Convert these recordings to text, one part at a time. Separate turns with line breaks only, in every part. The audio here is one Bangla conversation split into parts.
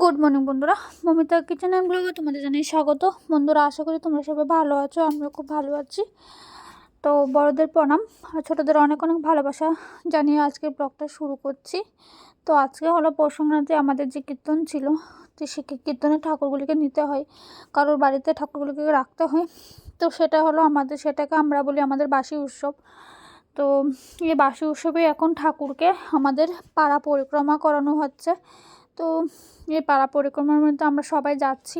গুড মর্নিং বন্ধুরা। মমিতা কিচেন অ্যান্ড ব্লগে তোমাদের জানাই স্বাগত। বন্ধুরা, আশা করি তোমরা সবাই ভালো আছো আমরা খুব ভালো আছি। তো বড়দের প্রণাম আর ছোটোদের অনেক অনেক ভালোবাসা জানিয়ে আজকের ব্লগটা শুরু করছি। তো আজকে হলো সংক্রান্তি আমাদের যে কীর্তন ছিল, তো সে কীর্তনের ঠাকুরগুলিকে নিতে হয়, কারোর বাড়িতে ঠাকুরগুলিকে রাখতে হয়। তো সেটা হলো আমাদের, সেটাকে আমরা বলি আমাদের বাসি উৎসব। তো এই বাসি উৎসবে এখন ঠাকুরকে আমাদের পাড়া পরিক্রমা করানো হচ্ছে। তো এই পাড়া পরিক্রমার মধ্যে আমরা সবাই যাচ্ছি।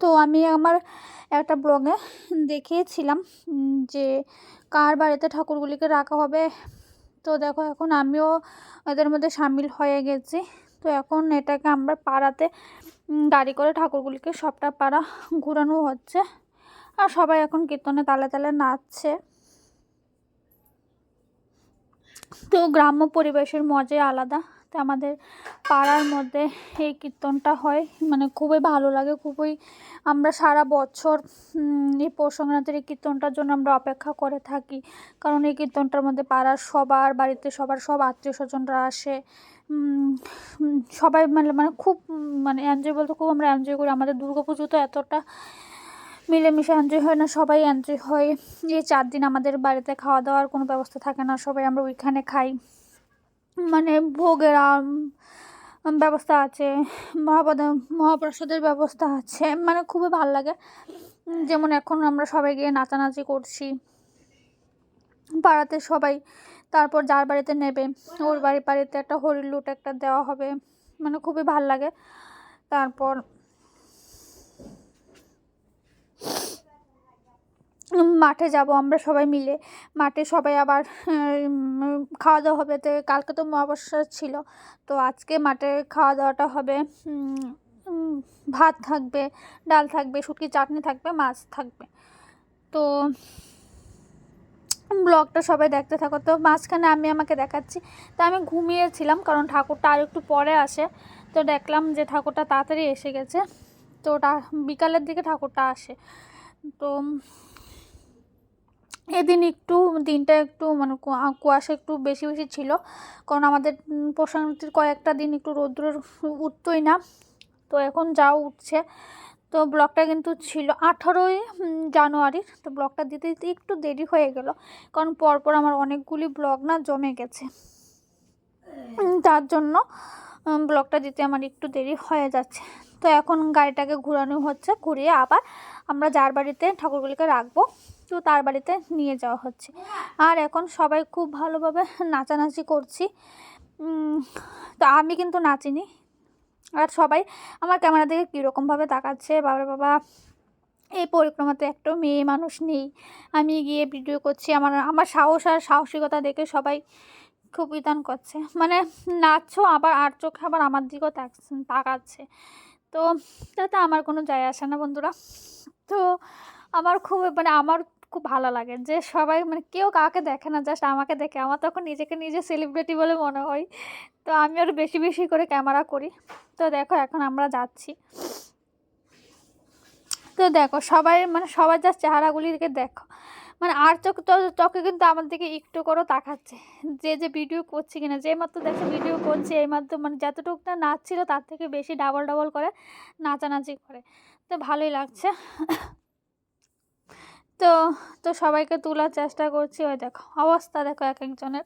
তো আমি আমার একটা ব্লগে দেখিয়েছিলাম যে কার বাড়িতে ঠাকুরগুলিকে রাখা হবে। তো দেখো এখন আমিও এদের মধ্যে সামিল হয়ে গেছি। তো এখন এটাকে আমরা পাড়াতে গাড়ি করে ঠাকুরগুলিকে সবটা পাড়া ঘুরানো হচ্ছে। আর সবাই এখন কীর্তনে তালে তালে নাচছে। তো গ্রাম্য পরিবেশের মজাই আলাদা। আমাদের পাড়ার মধ্যে এই কীর্তনটা হয়। মানে খুবই ভালো লাগে, খুবই আমরা সারা বছর এই পৌষ সংক্রান্তির এই কীর্তনটার জন্য আমরা অপেক্ষা করে থাকি। কারণ এই কীর্তনটার মধ্যে পাড়ার সবার, বাড়িতে সবার সব আত্মীয় স্বজনরা আসে সবাই মানে মানে খুব মানে এনজয় বলতে খুব আমরা এনজয় করি। আমাদের দুর্গা পুজো তো এতটা মিলেমিশে এনজয় হয় না, সবাই এনজয় হয়। এই চার দিন আমাদের বাড়িতে খাওয়া দাওয়ার কোনো ব্যবস্থা থাকে না, সবাই আমরা ওইখানে খাই। মানে ভোগের ব্যবস্থা আছে, মহাপদ, মহাপ্রসাদের ব্যবস্থা আছে মানে খুবই ভালো লাগে। যেমন এখন আমরা সবাই গিয়ে নাচানাচি করছি, পাড়াতে সবাই তারপর যার বাড়িতে নেবে, ওর বাড়ি, বাড়িতে একটা হরির লুট একটা দেওয়া হবে মানে খুবই ভালো লাগে। তারপর মাঠে যাব আমরা সবাই মিলে। মাঠে সবাই আবার খাওয়া দাওয়া হবে। তো কালকে তো মহাবর্ষা ছিল। তো আজকে মাঠে খাওয়া দাওয়াটা হবে ভাত থাকবে, ডাল থাকবে, শুটকি, চাটনি থাকবে, মাছ থাকবে। তো ব্লগটা সবাই দেখতে থাকো। তো মাঝখানে আমি আমাকে দেখাচ্ছি। তো আমি ঘুমিয়েছিলাম কারণ ঠাকুরটা আর একটু পরে আসে। তো দেখলাম যে ঠাকুরটা তাড়াতাড়ি এসে গেছে। তো ওটা বিকালের দিকে ঠাকুরটা আসে। তো এদিন একটু দিনটা একটু মানে কুয়াশা একটু বেশি বেশি ছিল। কারণ আমাদের প্রশান্তির কয়েকটা দিন একটু রৌদ্রের উঠতোই না। তো এখন যাও উঠছে, তো ব্লগটা কিন্তু ছিল আঠারোই জানুয়ারির। তো ব্লগটা দিতে দিতে একটু দেরি হয়ে গেল। কারণ পরপর আমার অনেকগুলি ব্লগ না জমে গেছে। তার জন্য ব্লগটা দিতে আমার একটু দেরি হয়ে যাচ্ছে। তো এখন গাড়িটাকে ঘোরানো হচ্ছে, ঘুরিয়ে আবার আমরা যার বাড়িতে ঠাকুরগুলিকে রাখব, তো তার বাড়িতে নিয়ে যাওয়া হচ্ছে। আর এখন সবাই খুব ভালোভাবে নাচানাচি করছি। তো আমি কিন্তু নাচিনি। আর সবাই আমার ক্যামেরা দেখে কীরকমভাবে তাকাচ্ছে, বাবা বাবা, এই পরিক্রমাতে একটা মেয়ে মানুষ নেই। আমি গিয়ে ভিডিও করছি, আমার আমার সাহস আর সাহসিকতা দেখে সবাই খুব ইতান করছে। মানে নাচছো আবার আর চোখে আবার আমার দিকেও তাকাচ্ছে। তো তাতে আমার কোনো যায় আসে না বন্ধুরা। তো আমার খুব মানে আমার খুব ভালো লাগে যে সবাই মানে কেউ কাউকে দেখে না, জাস্ট আমাকে দেখে। আমার তখন নিজেকে নিজে সেলিব্রিটি বলে মনে হয়। তো আমি আরও বেশি বেশি করে ক্যামেরা করি। তো দেখো এখন আমরা যাচ্ছি। তো দেখো সবাই মানে সবার যা চেহারাগুলিকে দেখো। মানে আর চোখ চোখে কিন্তু আমার দিকে একটু করেও তাকাচ্ছে। যে যে ভিডিও করছি কিনা, যে মাত্র দেখে ভিডিও করছে, এই মাত্র মানে যতটুকু না নাচছিল তার থেকে বেশি ডাবল ডাবল করে নাচানাচি করে। তো ভালোই লাগছে। তো তো সবাইকে তোলার চেষ্টা করছি। ওই দেখো, অবস্থা দেখো এক একজনের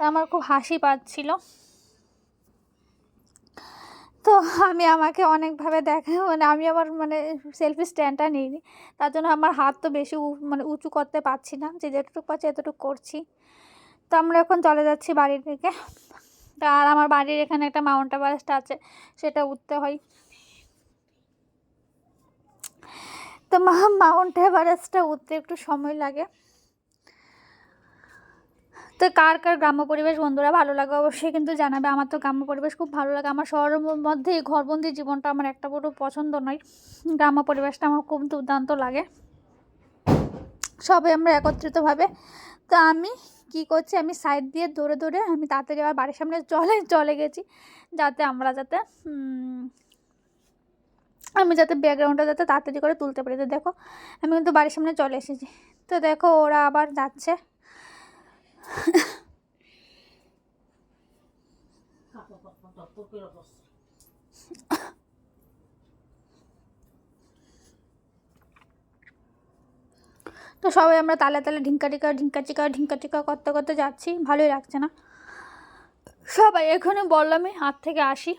আমার খুব হাসি পাচ্ছিল। তো আমি আমাকে অনেকভাবে দেখা মানে আমি আমার মানে সেলফি স্ট্যান্ডটা নিইনি। তার জন্য আমার হাত তো বেশি মানে উঁচু করতে পারছি না, যে যেটুকু পাচ্ছি এতটুকু করছি। তো আমরা এখন চলে যাচ্ছি বাড়ির থেকে আর আমার বাড়ির এখানে একটা মাউন্ট এভারেস্ট আছে, সেটা উঠতে হয়। তো মাউন্ট এভারেস্টটা উঠতে একটু সময় লাগে। তো কার কার গ্রাম্য পরিবেশ বন্ধুরা ভালো লাগে অবশ্যই কিন্তু জানাবে। আমার তো গ্রাম্য পরিবেশ খুব ভালো লাগে। আমার শহরের মধ্যে ঘরবন্দি জীবনটা আমার একটা বড় পছন্দ নয়। গ্রাম্য পরিবেশটা আমার খুব দুর্দান্ত লাগে। সবাই আমরা একত্রিতভাবে। তো আমি কি করছি? আমি সাইড দিয়ে দৌড়ে দৌড়ে আমি তাড়াতাড়ি আবার বাড়ির সামনে চলে চলে গেছি। যাতে আমরা যাতে আমি যাতে ব্যাকগ্রাউন্ডটা যাতে তাড়াতাড়ি করে তুলতে পারি। তো দেখো, আমি কিন্তু বাড়ির সামনে চলে এসেছি। তো দেখো ওরা আবার যাচ্ছে। তো সবাই আমরা তালে তালে ঢিঙ্কা টিকা, ঢিঙ্কা চিকা ঢিঙ্কা চিকা করতে করতে যাচ্ছি। ভালোই লাগছে না। সবাই এখানে বললামই হাত থেকে আসি।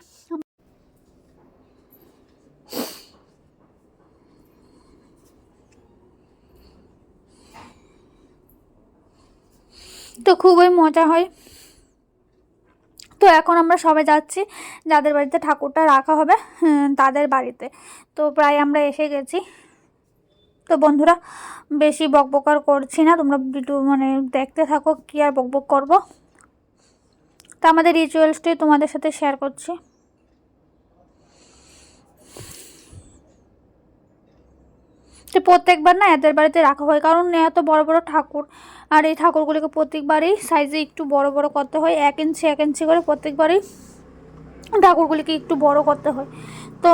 তো খুবই মজা হয়। তো এখন আমরা সবাই যাচ্ছি যাদের বাড়িতে ঠাকুরটা রাখা হবে হ্যাঁ, তাদের বাড়িতে। তো প্রায় আমরা এসে গেছি। তো বন্ধুরা বেশি বকবক আর করছি না তোমরা ভিডিও মানে দেখতে থাকো কী আর বকবক করব। তো আমাদের রিচুয়ালসটি তোমাদের সাথে শেয়ার করছি। তো প্রত্যেকবার না এদের বাড়িতে রাখা হয়। কারণ এত বড় বড় ঠাকুর। আর এই ঠাকুরগুলিকে প্রত্যেকবারই সাইজে একটু বড় বড় করতে হয়। এক ইঞ্চি এক ইঞ্চি করে প্রত্যেকবারই ঠাকুরগুলিকে একটু বড় করতে হয়। তো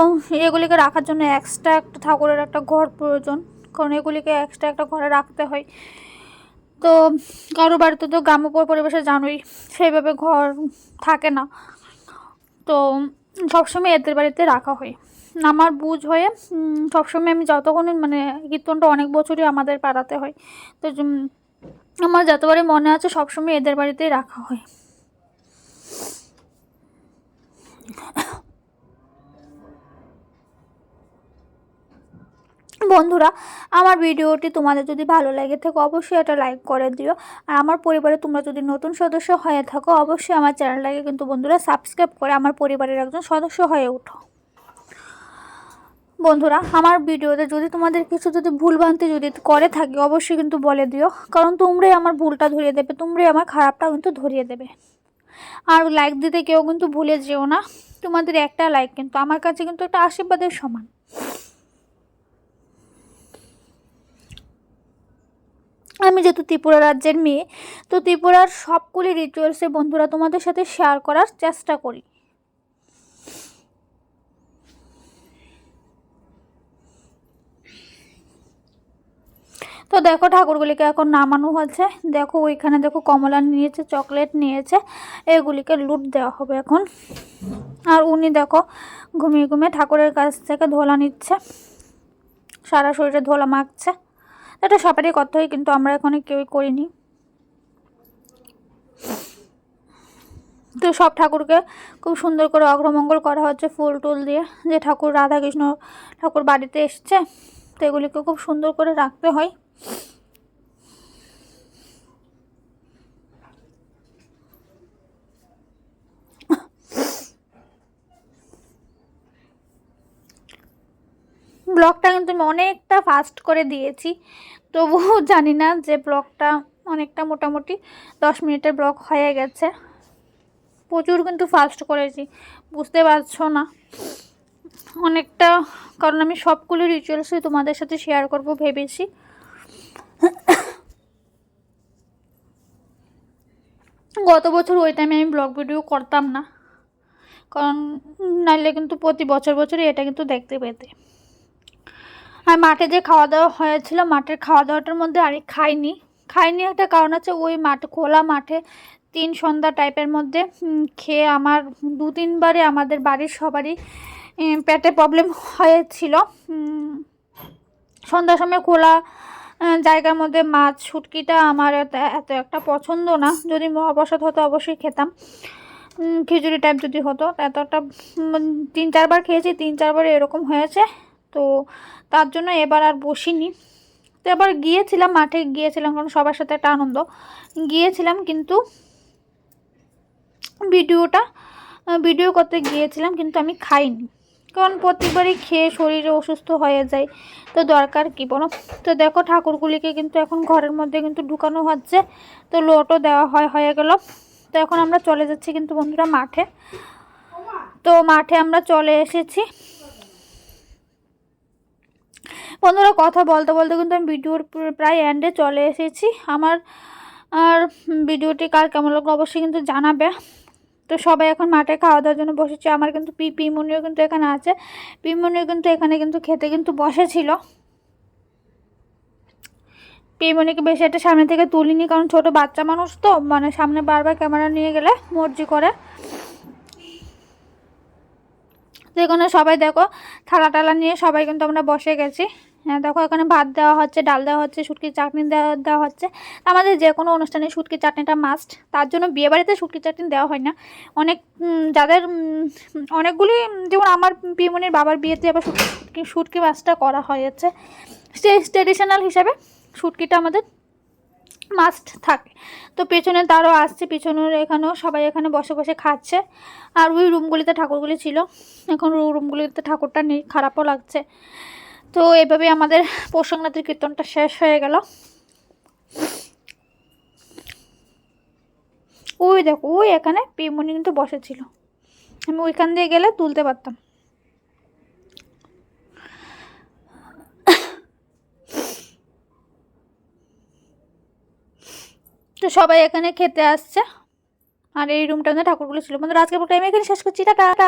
এগুলিকে রাখার জন্য এক্সট্রা একটা ঠাকুরের একটা ঘর প্রয়োজন। কারণ এগুলিকে এক্সট্রা একটা ঘরে রাখতে হয়। তো কারও বাড়িতে তো গ্রাম্য পরিবেশে জানোই, সেইভাবে ঘর থাকে না। তো সবসময় এদের বাড়িতে রাখা হয়। আমার বুঝ হয়ে সবসময় আমি যতক্ষণ মানে কীর্তনটা অনেক বছরই আমাদের পাড়াতে হয়, তো আমার যতবারই মনে আছে সবসময় এদের বাড়িতেই রাখা হয়। বন্ধুরা, আমার ভিডিওটি তোমাদের যদি ভালো লাগে থাকে অবশ্যই এটা লাইক করে দিও, আর আমার পরিবারে তোমরা যদি নতুন সদস্য হয়ে থাকো অবশ্যই আমার চ্যানেলটাকে কিন্তু বন্ধুরা সাবস্ক্রাইব করে আমার পরিবারের একজন সদস্য হয়ে উঠো বন্ধুরা, আমার ভিডিওতে যদি তোমাদের কিছু যদি ভুলভ্রান্তি যদি করে থাকি, অবশ্যই কিন্তু বলে দিও। কারণ তোমরাই আমার ভুলটা ধরিয়ে দেবে, তোমরাই আমার খারাপটা কিন্তু ধরিয়ে দেবে। আর লাইক দিতে কেউ কিন্তু ভুলে যেও না। তোমাদের একটা লাইক কিন্তু, আমার কাছে কিন্তু একটা আশীর্বাদের সমান। আমি যেহেতু ত্রিপুরা রাজ্যের মেয়ে, তো ত্রিপুরার সবগুলি রিচুয়ালসে বন্ধুরা তোমাদের সাথে শেয়ার করার চেষ্টা করি। তো দেখো ঠাকুরগুলিকে এখন নামানো হচ্ছে দেখো ওইখানে দেখো কমলা নিয়েছে, চকলেট নিয়েছে, এগুলিকে লুট দেওয়া হবে এখন। আর উনি দেখো ঘুমিয়ে ঘুমিয়ে ঠাকুরের কাছ থেকে ধোলা নিচ্ছে। সারা শরীরে ধোলা মাখছে। এটা সবারই হয় কিন্তু আমরা এখানে কেউই করিনি। তো সব ঠাকুরকে খুব সুন্দর করে অগ্রমঙ্গল করা হচ্ছে ফুল টুল দিয়ে। যে ঠাকুর রাধাকৃষ্ণ ঠাকুর বাড়িতে এসছে, তো এগুলিকে খুব সুন্দর করে রাখতে হয়। ব্লগটা কিন্তু আমি অনেকটা ফাস্ট করে দিয়েছি। তবুও জানি না যে ব্লগটা অনেকটা মোটামুটি দশ মিনিটের ব্লগ হয়ে গেছে। প্রচুর কিন্তু ফাস্ট করেছি, বুঝতে পারছ না। অনেকটা, কারণ আমি সবগুলো রিচুয়ালসই তোমাদের সাথে শেয়ার করব ভেবেছি। গত বছর ওই টাইমে আমি ব্লগ ভিডিও করতাম না। কারণ নাইলে কিন্তু প্রতি বছর বছরই এটা কিন্তু দেখতে পেতে। আর মাঠে যে খাওয়া দাওয়া হয়েছিল, মাঠের খাওয়া দাওয়াটার মধ্যে আরে খাইনি। খাইনি একটা কারণ আছে, ওই মাঠ, খোলা মাঠে তিন সন্ধ্যা টাইপের মধ্যে খেয়ে আমার দু তিনবারে আমাদের বাড়ির সবারই পেটে প্রবলেম হয়েছিল। সন্ধ্যার সময় খোলা জায়গার মধ্যে মাছ, শুটকিটা আমার এত একটা পছন্দ না। যদি মহাপ্রসাদ হতো, অবশ্যই খেতাম। খিচুড়ি টাইপ যদি হতো এতটা তিন চারবার খেয়েছি, তিন চারবার এরকম হয়েছে। তো তার জন্য এবার আর বসিনি। তো এবার গিয়েছিলাম, মাঠে গিয়েছিলাম, কারণ সবার সাথে একটা আনন্দ। গিয়েছিলাম, কিন্তু ভিডিওটা ভিডিও করতে গিয়েছিলাম, কিন্তু আমি খাইনি। কারণ প্রত্যেকবারই খেয়ে শরীরে অসুস্থ হয়ে যায়। তো দরকার কি বলো? তো দেখো ঠাকুরগুলিকে কিন্তু এখন ঘরের মধ্যে কিন্তু ঢুকানো হচ্ছে। তো লোটও দেওয়া হয়, হয়ে গেল। তো এখন আমরা চলে যাচ্ছি কিন্তু বন্ধুরা মাঠে। তো মাঠে আমরা চলে এসেছি। বন্ধুরা কথা বলতে বলতে কিন্তু আমি ভিডিওর প্রায় এন্ডে চলে এসেছি। আমার আর ভিডিওটি কার কেমন লাগল অবশ্যই কিন্তু জানাবে। তো সবাই এখন মাঠে খাওয়া দাওয়ার জন্য বসেছে। আমার কিন্তু পি, পিমনিও কিন্তু এখানে আছে। পিমনিও কিন্তু এখানে কিন্তু খেতে কিন্তু বসেছিল। পিমনিকে বেশি একটা সামনে থেকে তুলিনি কারণ ছোট বাচ্চা মানুষ তো মানে সামনে বারবার ক্যামেরা নিয়ে গেলে মর্জি করে। তো এখানে সবাই দেখো থালা টালা নিয়ে সবাই কিন্তু আমরা বসে গেছি। হ্যাঁ দেখো এখানে ভাত দেওয়া হচ্ছে, ডাল দেওয়া হচ্ছে, শুটকির চাটনি দেওয়া দেওয়া হচ্ছে। আমাদের যে কোনো অনুষ্ঠানে শুটকির চাটনিটা মাস্ট তার জন্য বিয়েবাড়িতে শুটকির চাটনি দেওয়া হয় না। অনেক যাদের অনেকগুলি, যেমন আমার পিমনির বাবার বিয়েতে আবার শুটকি শুটকি মাছটা করা হয়েছে। ট্রেডিশনাল হিসাবে শুটকিটা আমাদের মাস্ট থাকে। তো পেছনে তারও আসছে, পেছনের এখানেও সবাই এখানে বসে বসে খাচ্ছে। আর ওই রুমগুলিতে ঠাকুরগুলি ছিল। এখন রুমগুলিতে ঠাকুরটা নেই, খারাপও লাগছে। তো এভাবে আমাদের পৌষ কীর্তনটা শেষ হয়ে গেল। ওই দেখো, ওই এখানে পিমনি কিন্তু বসেছিল। আমি ওইখান দিয়ে গেলে তুলতে পারতাম। তো সবাই এখানে খেতে আসছে। আর এই রুমটা ঠাকুরগুলো ছিল। বন্ধুরা আজকে টাইম এখানে শেষ করছি। টাটা।